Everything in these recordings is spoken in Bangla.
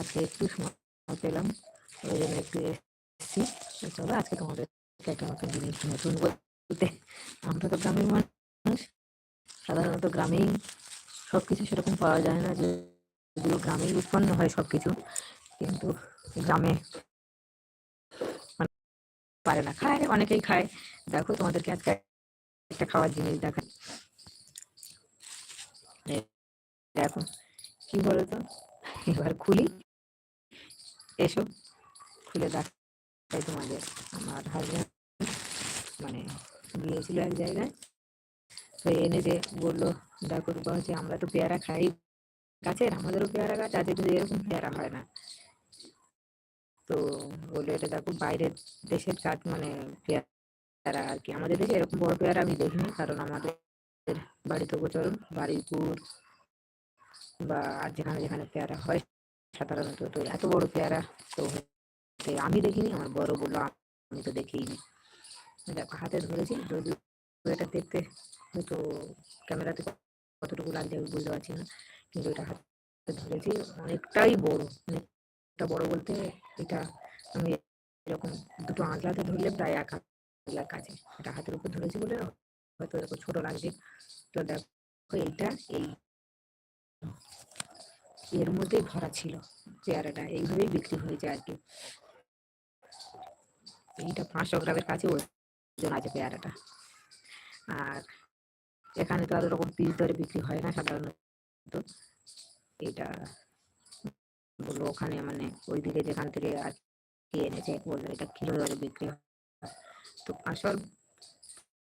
আজকে একটু সময় পেলাম, ওই জন্য একটু এসেছি। চলো, আজকে তোমাদের একটা নতুন জিনিস নতুন বলতে, আমরা তো গ্রামের মানুষ। সাধারণত গ্রামেই সব কিছু সেরকম পাওয়া যায় না যেগুলো গ্রামেই উৎপন্ন হয় সব কিছু কিন্তু গ্রামে মানে পারে না, খায়, অনেকেই খায়। দেখো, তোমাদেরকে আজকে একটা খাওয়ার জিনিস দেখাই। দেখো, কি বলতো? এবার খুলি। এসো খুলে দেখাই তোমাদের আমার হাজব্যান্ড মানে গিয়েছিল এক জায়গায়। তো এনে যে বলল, দেখো হচ্ছে, আমরা তো পেয়ারা খাই। গাছের, আমাদেরও পেয়ারা গাছ আছে কিন্তু এরকম পেয়ারা হয় না। তো বলল, এটা দেখো বাইরের দেশের গাছ মানে পেয়ারা আর কি। আমাদের দেশে এরকম বড় পেয়ারা আমি দেখিনি, কারণ আমাদের বাড়িতে গোচর বাড়িপুর বা আর যেখানে যেখানে পেয়ারা হয়। সাধারণত তো এত বড় পেয়ারা। তো আমি দেখিনি, আমার বড় বলল, আমি তো দেখিনি। দেখো, হাতে ধরেছি, যদি এটা দেখতে হয়তো ক্যামেরাতে কতটুকু লাগছে আমি বুঝতে পারছি না। কিন্তু এটা হাতে ধরেছি, অনেকটাই বড়, অনেকটা বড় বলতে এটা আমি এরকম দুটো আঁচলাতে ধরলে প্রায় এক আঁচলার কাছে। এটা হাতের উপর ধরেছি বলে হয়তো এরকম ছোট লাগছে। তো দেখো, এইটা এই। এর মধ্যেই ভরা ছিল পেয়ারাটা এইভাবেই বিক্রি হয়েছে আর কি। এইটা পাঁচশো গ্রামের কাছে ওজন আছে পেয়ারাটা। আর এখানে তো আর ওরকম পিস ধরে বিক্রি হয় না সাধারণত। এটা বলল ওখানে মানে ওই দিকে যেখান থেকে আর কি এনেছে, বলল এটা কিলো ধরে বিক্রি হয়। তো পাঁচশোর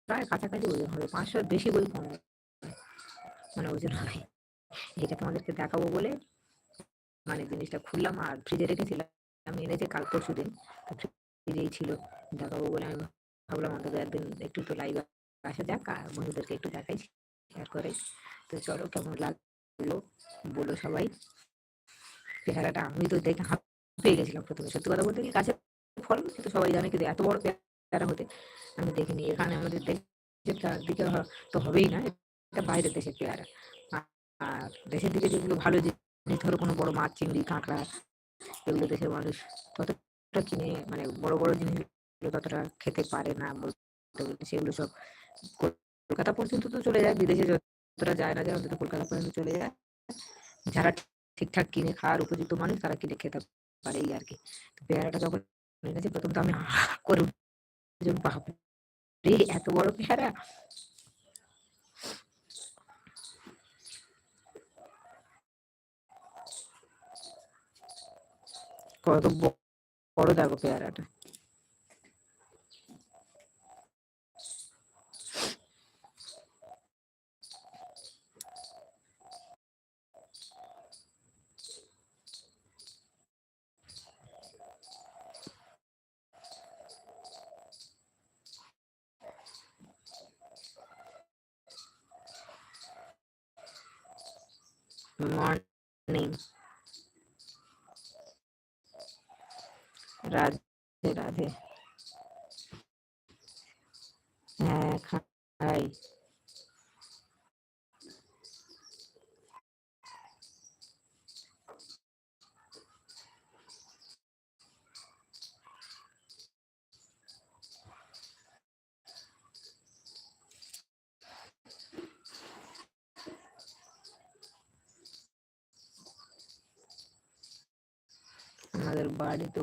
প্রায় কাছাকাছি ওজন হবে, পাঁচশোর বেশি বই কম মানে ওজন হবে এটা তোমাদেরকে দেখাবো বলে মানে জিনিসটা খুললাম আর ফ্রিজে রেখেছিলাম, আমি এনেছি কাল পরশু দিন। ফ্রিজেই ছিল, দেখাবো বলে আমি ভাবলাম অন্তত একদিন একটু তো লাইভ আসা যাক আর বন্ধুদেরকে একটু দেখাই শেয়ার করে তো চলো, কেমন লাগল বলো সবাই। পেয়ারাটা আমি তো দেখে হাত পেয়ে গেছিলাম প্রথমে। সত্যি কথা বলতে কি কাছে ফল, কিন্তু সবাই জানে কিন্তু এত বড় পেয়ারা হতে আমি দেখিনি। এখানে আমাদের দেশের দিকে তো হবেই না, এটা বাইরের দেশের পেয়ারা। আর দেশের দিকে যেগুলো ভালো জিনিস, ধরো কোনো বড় মাছ, চিংড়ি, কাঁকড়া, এগুলো দেশের মানুষ ততটা কিনে মানে বড় বড় জিনিসগুলো ততটা খেতে পারে না বলতে সেগুলো সব কলকাতা পর্যন্ত তো চলে যায়, বিদেশে যতটা যায় না যায়, অন্তত কলকাতা পর্যন্ত চলে যায়। যারা ঠিকঠাক কিনে খাওয়ার উপযুক্ত মানুষ, তারা কিনে খেতে পারে আর কি। পেয়ারাটা যখন গেছে, প্রথম তো আমি করে এত বড় পেয়ারা! কত বড় দেখো পেয়ারাটা morning. রাধে রাধে হ্যাঁ খাই আমাদের বাড়ি তো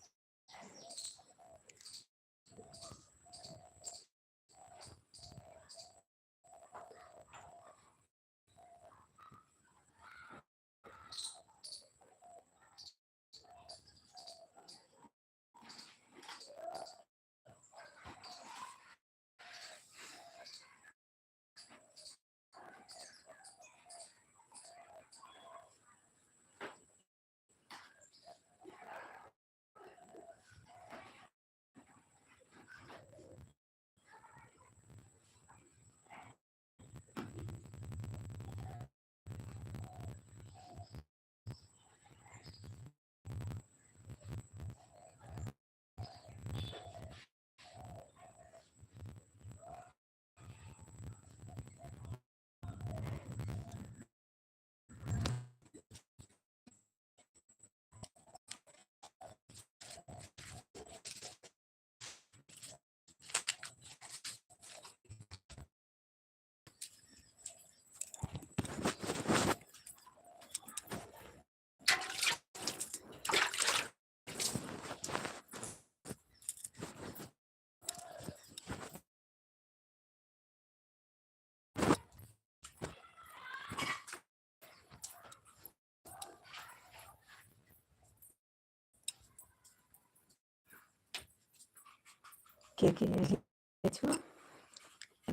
কে কে এসেছ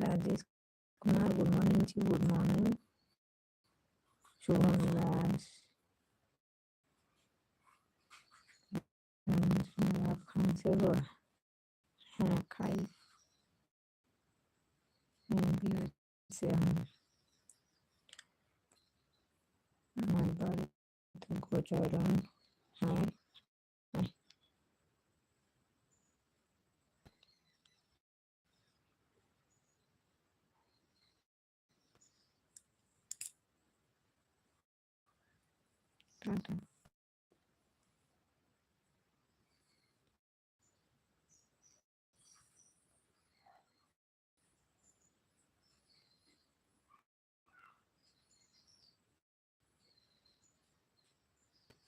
Rajesh Kumar good morning good morning Shubham Das খাচ্ছে গো হ্যাঁ খাই মুরগি হচ্ছে আমার বাড়িতে গোচরণ হ্যাঁ 嗯